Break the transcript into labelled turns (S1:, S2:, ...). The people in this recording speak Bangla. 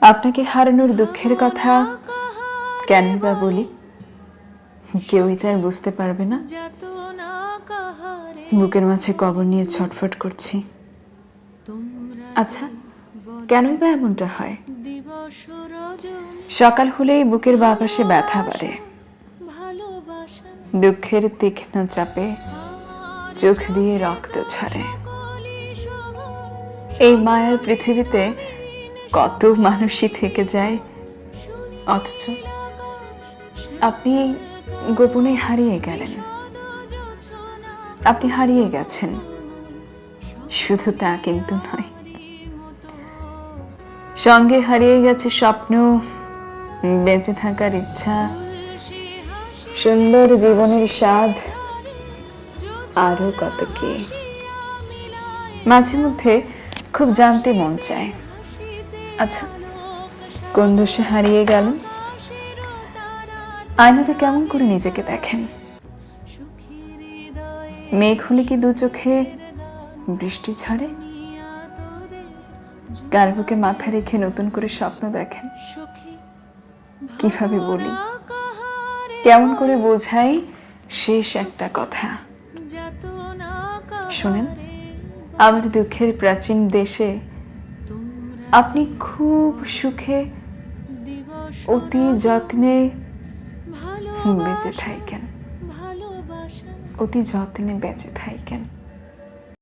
S1: আপনাকে হারানোর দুঃখের কথা কেন বা বলি? কেউই তার বুঝতে পারবে না। বুকের মাঝে কবর নিয়ে ছটফট করছি। আচ্ছা কেনই বা এমনটা হয়? সকাল হলেই বুকের বাঁ পাশে ব্যথা বাড়ে। দুঃখের তীক্ষ্ণ চাপে চোখ দিয়ে রক্ত ছাড়ে এই মায়ার পৃথিবীতে কত মানুষই থেকে যায়। অথচ আপনি গোপনে হারিয়ে গেলেন। আপনি হারিয়ে গেছেন। শুধু তা কিন্তু নয়। সঙ্গে হারিয়ে গেছে স্বপ্ন, বেঁচে থাকার ইচ্ছা, সুন্দর জীবনের স্বাদ, আরও কত কি। মাঝে মধ্যে খুব জানতে মন চায়। আচ্ছা কোন দোষে হারিয়ে গেল আয়নাতে কেমন করে নিজেকে দেখেন? মেঘ হলে কি দু চোখে বৃষ্টি ঝরে? কার মাথা রেখে নতুন করে স্বপ্ন দেখেন? কীভাবে বলি? কেমন করে বোঝাই শেষ একটা কথা? শুনেন, আমার দুঃখের প্রাচীন দেশে আপনি খুব সুখে অতি যত্নে বেঁচে থাকেন। অতি যত্নে বেঁচে থাকেন।